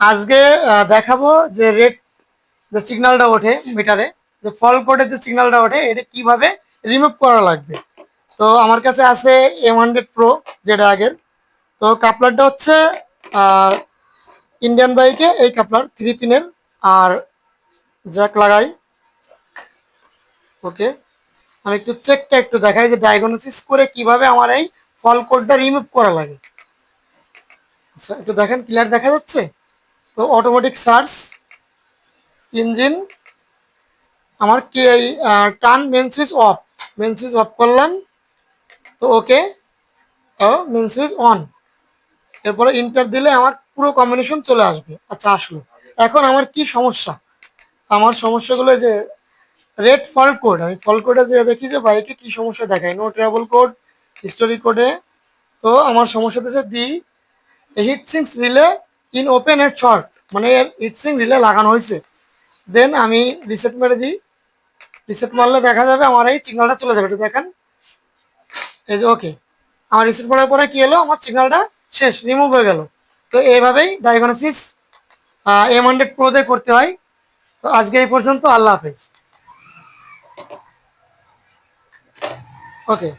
আজকে দেখাবো যে রেড যে সিগন্যালটা ওঠে মিটারে যে ফল কোডের যে সিগন্যালটা ওঠে, এটা কীভাবে রিমুভ করা লাগবে? তো আমার কাছে আছে এম হান্ড্রেড প্রো যেটা আগের। তো কাপলারটা হচ্ছে ইন্ডিয়ান বাইকে এই কাপলার থ্রি পিনের আর জ্যাক লাগাই। ওকে আমি একটু চেকটা একটু দেখাই যে ডায়াগনোসিস করে কীভাবে আমার এই ফল কোডটা রিমুভ করা লাগে। আচ্ছা একটু দেখেন ক্লিয়ার দেখা যাচ্ছে? তো অটোমেটিক সার্চ ইঞ্জিন আমার কি turn main switch off main switch off করলাম, তো ওকে ও মেন সুইচ অন এরপরে ইন্টার দিলে আমার পুরো কম্বিনেশন চলে আসবে আচ্ছা আসলো। এখন আমার কি সমস্যা? আমার সমস্যাগুলো যে রেড ফল কোড আমি ফল কোডে যে দেখি যে বাইকে কি সমস্যা দেখায় নো ট্রাভেল কোড হিস্টোরি কোডে তো আমার সমস্যা দিচ্ছে the heat sinks relay in open and short মানে এর হিট সিং রিলে লাগানো হয়েছে। দেন আমি রিসেট মেরে দিই। রিসেট মারলে দেখা যাবে আমার এই সিগনালটা চলে যাবে দেখেন। এই যে ওকে আমার রিসেট মারার পরে কি হলো আমার সিগনালটা শেষ রিমুভ হয়ে গেল। তো এইভাবেই ডায়াগনোসিস এম হান্ড্রেড প্রোতে করতে হয়। তো আজকে এই পর্যন্ত আল্লাহ হাফেজ। ওকে